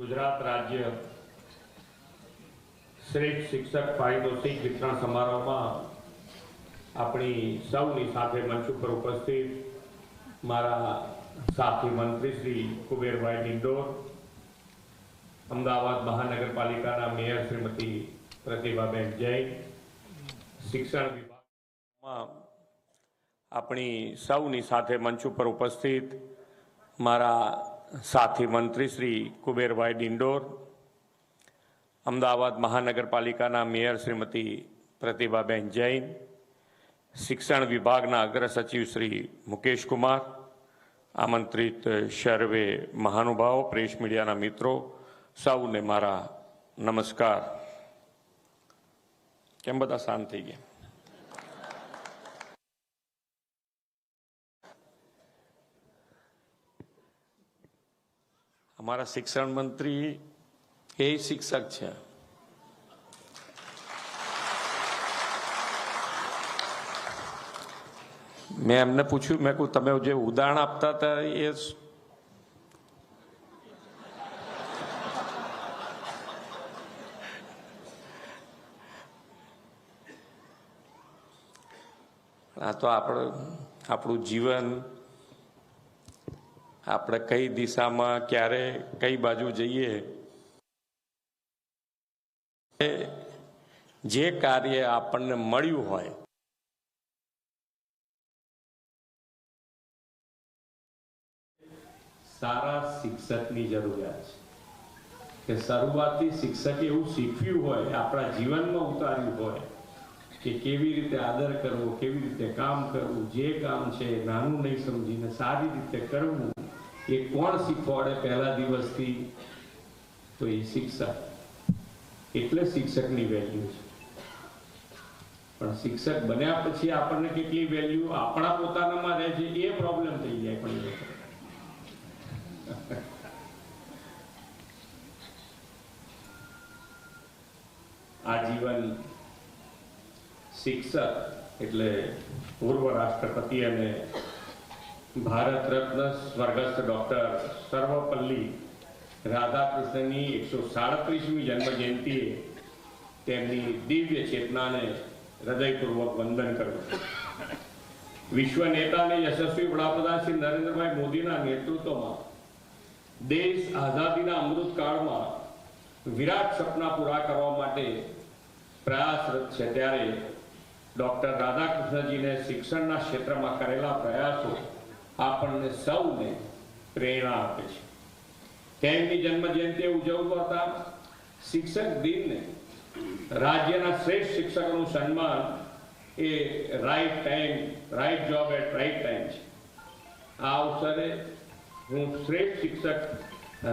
ગુજરાત રાજ્ય શ્રેષ્ઠ શિક્ષક પારિતોષિક વિતરણ સમારોહમાં આપણી સૌની સાથે મંચ ઉપર ઉપસ્થિત મારા સાથી મંત્રી શ્રી કુબેરભાઈ ડિંડોર, અમદાવાદ મહાનગરપાલિકાના મેયર શ્રીમતી પ્રતિભાબેન જૈન, શિક્ષણ વિભાગમાં આપણી સૌની સાથે મંચ ઉપર ઉપસ્થિત મારા સાથી મંત્રી શ્રી કુબેરભાઈ ડિંડોર, અમદાવાદ મહાનગરપાલિકાના મેયર શ્રીમતી પ્રતિભાબેન જૈન, શિક્ષણ વિભાગના અગ્ર સચિવ શ્રી મુકેશ કુમાર, આમંત્રિત સર્વે મહાનુભાવો, પ્રેસ મીડિયાના મિત્રો, સૌને મારા નમસ્કાર. કેમ બધા શાંત થઈ ગયા? અમારા શિક્ષણ મંત્રી એ શિક્ષક છે. મેં એમને પૂછ્યું, મેં કહું તમે જે ઉદાહરણ આપતા હતા એ આ તો આપણું આપણું જીવન આપણે કઈ દિશામાં, ક્યારે, કઈ બાજુ જઈએ? જે કાર્ય આપણને મળ્યું હોય, સારા શિક્ષકની જરૂરિયાત છે. કે શરૂઆતથી શિક્ષકે એવું શીખ્યું હોય, આપણા જીવનમાં ઉતાર્યું હોય, કે કેવી રીતે આદર કરવો, કેવી રીતે કામ કરવું, જે કામ છે નાનું નહીં સમજીને સારી રીતે કરવું એ કોણ શીખવાડે પહેલા દિવસથી? તો એ શિક્ષક. એટલે શિક્ષકની વેલ્યુ છે. પણ શિક્ષક બન્યા પછી આપણને કેટલી વેલ્યુ આપણા પોતાનામાં રહે છે, એ પ્રોબ્લેમ થઈ જાય પણ આ જીવન શિક્ષક એટલે પૂર્વ રાષ્ટ્રપતિ અને ભારત રત્ન સ્વર્ગસ્થ ડોક્ટર સર્વપલ્લી રાધાકૃષ્ણની એકસો સાડત્રીસમી જન્મ જયંતિએ તેમની દિવ્ય ચેતનાને હૃદયપૂર્વક વંદન કર્યું. વિશ્વ નેતા અને યશસ્વી વડાપ્રધાન શ્રી નરેન્દ્રભાઈ મોદીના નેતૃત્વમાં દેશ આઝાદીના અમૃત કાળમાં વિરાટ સપના પૂરા કરવા માટે પ્રયાસરત છે ત્યારે ડોક્ટર રાધાકૃષ્ણજીને શિક્ષણના ક્ષેત્રમાં કરેલા પ્રયાસો આપણને સૌને પ્રેરણા આપે છે. તેમની જન્મ જયંતિ ઉજવતા શિક્ષક દિનને રાજ્યના શ્રેષ્ઠ શિક્ષકોનું સન્માન એ right time right job at right time છે. આ અવસરે હું શ્રેષ્ઠ શિક્ષક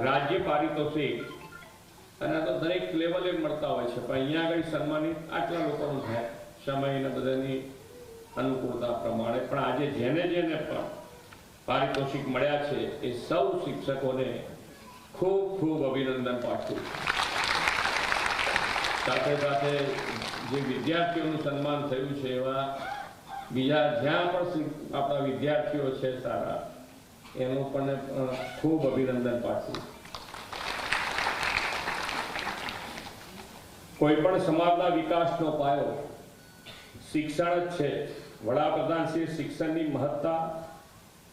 રાજ્ય પારિતોષિક અને તો દરેક લેવલે મળતા હોય છે, પણ અહીંયા આગળ સન્માનિત આટલા લોકોનું થાય. સમય અને બધાની અનુકૂળતા પ્રમાણે. પણ આજે જેને જેને પણ પારિતોષિક મળ્યા છે એ સૌ શિક્ષકોને ખૂબ ખૂબ અભિનંદન પાઠવું સાથે સાથે જે વિદ્યાર્થીઓનું સન્માન થયું છે એવા બીજા જ્યાં પણ આપણા વિદ્યાર્થીઓ છે સારા, એનું પણ ખૂબ અભિનંદન પાઠવું કોઈ પણ સમાજના વિકાસનો પાયો શિક્ષણ જ છે. વડાપ્રધાન શ્રી શિક્ષણની મહત્તા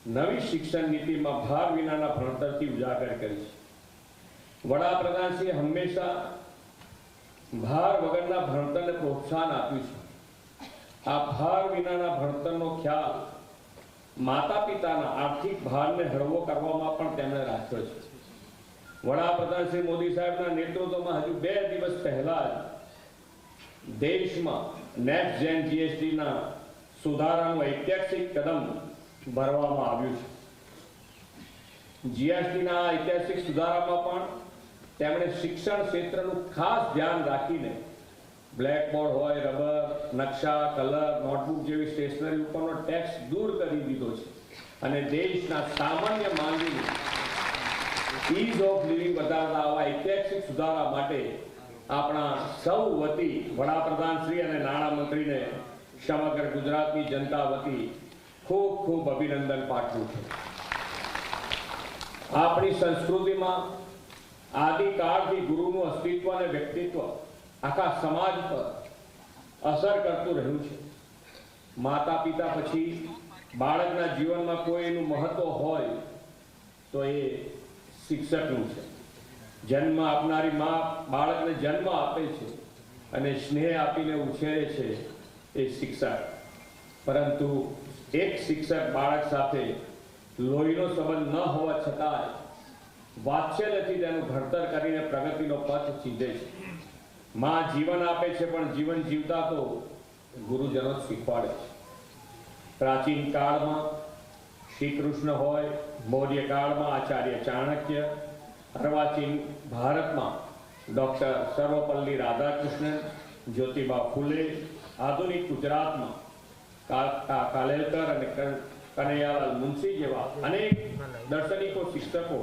નવી શિક્ષણ નીતિમાં ભાર વિનાના ભણતરથી ઉજાગર કરી છે વડાપ્રધાન શ્રી હંમેશા ભાર વગરના ભણતરને પ્રોત્સાહન આપ્યું છે. આ ભાર વિનાના ભણતરનો ખ્યાલ માતા પિતાના આર્થિક ભારને હળવો કરવામાં પણ તેમણે રાખ્યો છે. વડાપ્રધાન શ્રી મોદી સાહેબના નેતૃત્વમાં હજુ બે દિવસ પહેલા જ દેશમાં નેક્સ્ટ જેન જીએસટીના સુધારાનું ઐતિહાસિક કદમ ભરવામાં આવ્યું છે. જીએસટીના ઐતિહાસિક સુધારામાં પણ તેમણે શિક્ષણ ક્ષેત્રનું ખાસ ધ્યાન રાખીને બ્લેકબોર્ડ હોય, રબર, નકશા, કલર, નોટબુક જેવી સ્ટેશનરી ઉપરનો ટેક્સ દૂર કરી દીધો છે. અને દેશના સામાન્ય માનવીને ઇઝ ઓફ લિવિંગ વધારતા આવા ઐતિહાસિક સુધારા માટે આપણા સૌ વતી વડાપ્રધાન શ્રી અને નાણામંત્રીને સમગ્ર ગુજરાતની જનતા વતી ખૂબ ખૂબ અભિનંદન પાઠવું છું. આપણી સંસ્કૃતિમાં આદિકાળથી ગુરુનું અસ્તિત્વ અને વ્યક્તિત્વ આખા સમાજ પર અસર કરતું રહ્યું છે. માતા પિતા પછી બાળકના જીવનમાં કોઈ એનું મહત્વ હોય તો એ શિક્ષકનું છે. જન્મ આપનારી મા બાળકને જન્મ આપે છે અને સ્નેહ આપીને ઉછેરે છે એ શિક્ષક પરંતુ એક શિક્ષક બાળક સાથે લોહીનો સંબંધ ન હોવા છતાંય વાત્સલ્યથી તેનું ઘડતર કરીને પ્રગતિનો પથ ચીંધે છે. માં જીવન આપે છે, પણ જીવન જીવતા તો ગુરુજનો શીખવાડે છે. પ્રાચીન કાળમાં શ્રી કૃષ્ણ હોય, મૌર્ય કાળમાં આચાર્ય ચાણક્ય અર્વાચીન ભારતમાં ડૉક્ટર સર્વપલ્લી રાધાકૃષ્ણન, જ્યોતિબા ફૂલે, આધુનિક ગુજરાતમાં કાલેલકર અને કન- કનૈયાલાલ મુનશી જેવા અનેક દાર્શનિકો શિક્ષકો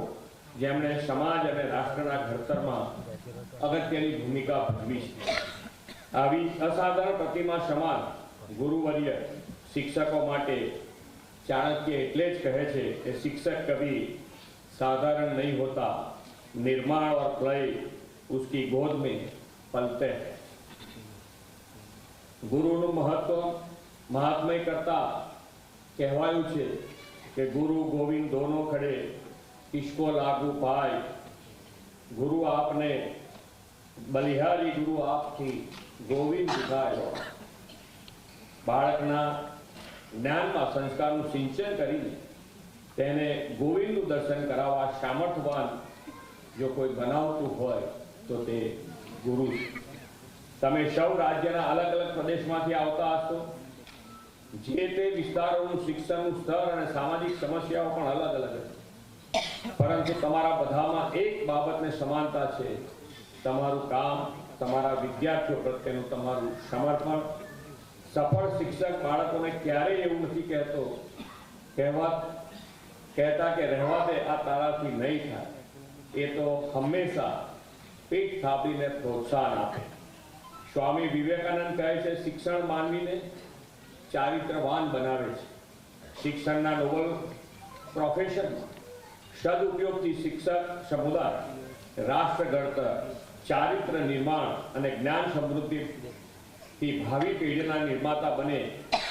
જેમણે સમાજ અને રાષ્ટ્રના ઘડતરમાં અગત્યની ભૂમિકા ભજવી છે આવી અસાધારણ પ્રતિમા સમાન ગુરુવર્ય શિક્ષકો માટે ચાણક્ય એટલે જ કહે છે કે શિક્ષક કભી साधारण नहीं होता निर्माण और प्रलय उसकी गोद में पलते हैं ગુરુનું મહત્વ મહાત્મય કરતા કહેવાયું છે કે ગુરુ ગોવિંદ ધોનો ખડે કિસકો લાગુ પાય. ગુરુ આપને બલિહારી ગુરુ આપથી ગોવિંદ ઉઠાયો. બાળકના જ્ઞાનમાં સંસ્કારનું સિંચન કરીને તેને ગોવિંદનું દર્શન કરાવવા સામર્થવાન જો કોઈ બનાવતું હોય તો તે ગુરુ તમે સૌ રાજ્યના અલગ અલગ પ્રદેશમાંથી આવતા હશો. જે તે વિસ્તારોનું શિક્ષણનું સ્તર અને સામાજિક સમસ્યાઓ પણ અલગ અલગ છે. પરંતુ તમારા બધામાં એક બાબતને સમાનતા છે. તમારું કામ, તમારા વિદ્યાર્થીઓ પ્રત્યેનું તમારું સમર્પણ. સફળ શિક્ષક બાળકોને ક્યારેય એવું નથી કહેતો, કહેવા, કહેતા કે રહેવા દે, આ તારાથી નહીં થાય. એ તો હંમેશા પીઠ થાપીને પ્રોત્સાહન આપે. સ્વામી વિવેકાનંદ કહે છે, શિક્ષણ માનવીને ચારિત્રવાન બનાવે છે. શિક્ષણના નોબલ પ્રોફેશનમાં સદુપયોગથી શિક્ષક સમુદાય રાષ્ટ્ર ઘડતર ચારિત્ર નિર્માણ અને જ્ઞાન સમૃદ્ધિથી ભાવિ પેઢીના નિર્માતા બને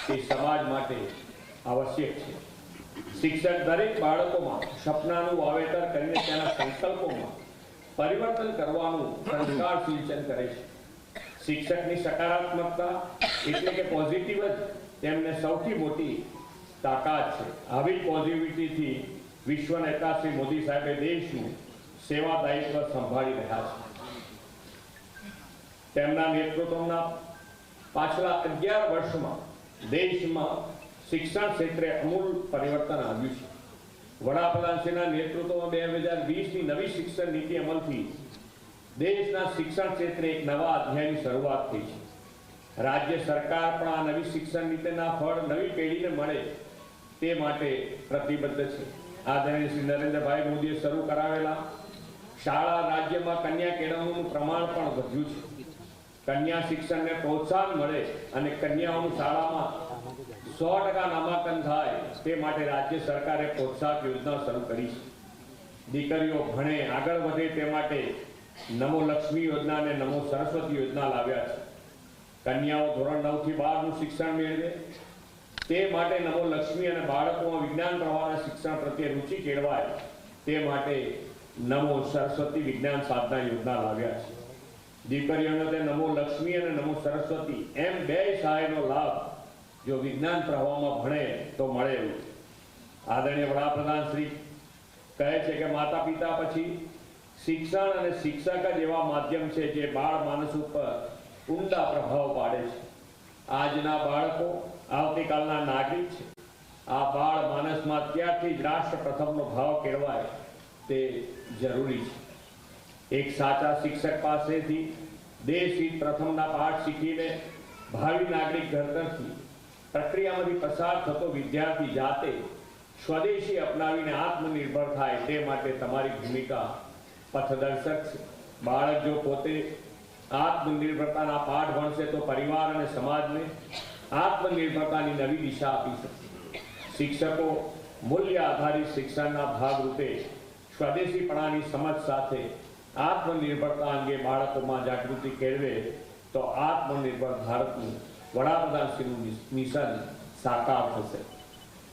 તે સમાજ માટે આવશ્યક છે. શિક્ષક દરેક બાળકોમાં સપનાનું વાવેતર કરીને તેના સંકલ્પોમાં પરિવર્તન કરવાનું સંસ્કાર સિંચન કરે છે. શિક્ષકની સકારાત્મકતા એટલે કે પોઝિટિવ જ તેમને સૌથી મોટી તાકાત છે. આવી પોઝિટિવિટીથી વિશ્વ નેતા શ્રી મોદી સાહેબે દેશનું સેવા દાયિત્વ સંભાળી રહ્યા છે. તેમના નેતૃત્વના પાછલા અગિયાર વર્ષમાં દેશમાં શિક્ષણ ક્ષેત્રે અમૂલ પરિવર્તન આવ્યું છે. વડાપ્રધાનશ્રીના નેતૃત્વમાં બે હજાર વીસની નવી શિક્ષણ નીતિ અમલથી દેશના શિક્ષણ ક્ષેત્રે એક નવા અધ્યાયની શરૂઆત થઈ છે. રાજ્ય સરકાર પણ આ નવી શિક્ષણ નીતિના ફળ નવી પેઢીને મળે તે માટે પ્રતિબદ્ધ છે. આદરણીય શ્રી નરેન્દ્રભાઈ મોદીએ શરૂ કરાવેલા શાળા રાજ્યમાં કન્યા કેળવણીનું પ્રમાણ પણ વધ્યું છે. કન્યા શિક્ષણને પ્રોત્સાહન મળે અને કન્યાઓનું શાળામાં સો ટકા નામાંકન થાય તે માટે રાજ્ય સરકારે પ્રોત્સાહક યોજના શરૂ કરી છે. દીકરીઓ ભણે, આગળ વધે તે માટે નમો લક્ષ્મી યોજના અને નમો સરસ્વતી યોજના લાવ્યા છે. કન્યાઓ ધોરણ નવથી બારનું શિક્ષણ મેળવે. તે માટે નમો લક્ષ્મી અને બાળકોમાં વિજ્ઞાન પ્રવાહના શિક્ષણ પ્રત્યે રુચિ કેળવાય તે માટે નમો સરસ્વતી વિજ્ઞાન સાધના યોજના લાવ્યા છે. દીકરીઓને તે નમો લક્ષ્મી અને નમો સરસ્વતી એમ બે સહાયનો લાભ જો વિજ્ઞાન પ્રવાહમાં ભણે તો મળે એવું આદરણીય વડાપ્રધાન શ્રી કહે છે કે માતા પિતા પછી શિક્ષણ અને શિક્ષક જ એવા માધ્યમ છે જે બાળ માનસ ઉપર ઊંડા પ્રભાવ પાડે છે. આજના બાળકો આવતીકાલના નાગરિક છે. આ બાળ માનસમાં ત્યારથી જ રાષ્ટ્ર પ્રથમનો ભાવ કેળવાય તે જરૂરી છે. એક સાચા શિક્ષક પાસેથી દેશ પ્રથમના પાઠ શીખીને ભાવિ નાગરિક ઘડતરથી પ્રક્રિયામાંથી પસાર થતો વિદ્યાર્થી જાતે સ્વદેશી અપનાવીને આત્મનિર્ભર થાય તે માટે તમારી ભૂમિકા પથદર્શક છે. બાળક જો પોતે આત્મનિર્ભરતાના પાઠ ભણશે તો પરિવાર અને સમાજને આત્મનિર્ભરતાની નવી દિશા આપી શકશે. શિક્ષકો મૂલ્ય આધારિત શિક્ષણના ભાગરૂપે સ્વદેશીપણાની સમજ સાથે આત્મનિર્ભરતા અંગે બાળકોમાં જાગૃતિ કેળવે તો આત્મનિર્ભર ભારતનું વડાપ્રધાનશ્રીનું મિશન સાકાર થશે.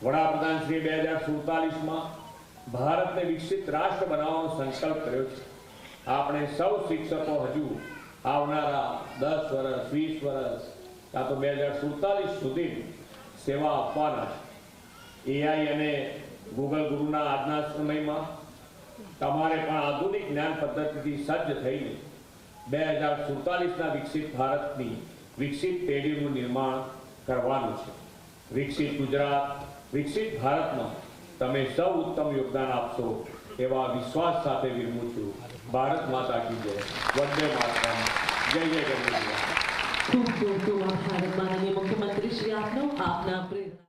વડાપ્રધાનશ્રીએ બે હજાર સુડતાલીસમાં ભારતને વિકસિત રાષ્ટ્ર બનાવવાનો સંકલ્પ કર્યો છે. આપણે સૌ શિક્ષકો હજુ આવનારા દસ વર્ષ વીસ વર્ષ કાં તો બે હજાર સુડતાલીસ સુધી સેવા આપવાના છે. એઆઈ અને ગૂગલ ગુરુના આજના સમયમાં તમારે પણ આધુનિક જ્ઞાન પદ્ધતિથી સજ્જ થઈને બે હજાર સુડતાલીસના વિકસિત ભારતની વિકસિત પેઢીનું નિર્માણ કરવાનું છે. વિકસિત ગુજરાત, વિકસિત ભારતમાં તમે સૌ ઉત્તમ યોગદાન આપશો. એવા વિશ્વાસ સાથે વિરમું છું. ભારત માતા કી જય. વંદે માતરમ. જય જય ગણેશ ખૂબ ખૂબ ખૂબ આભાર. માનનીય મુખ્યમંત્રી શ્રી આપનો આપના પ્રેરણા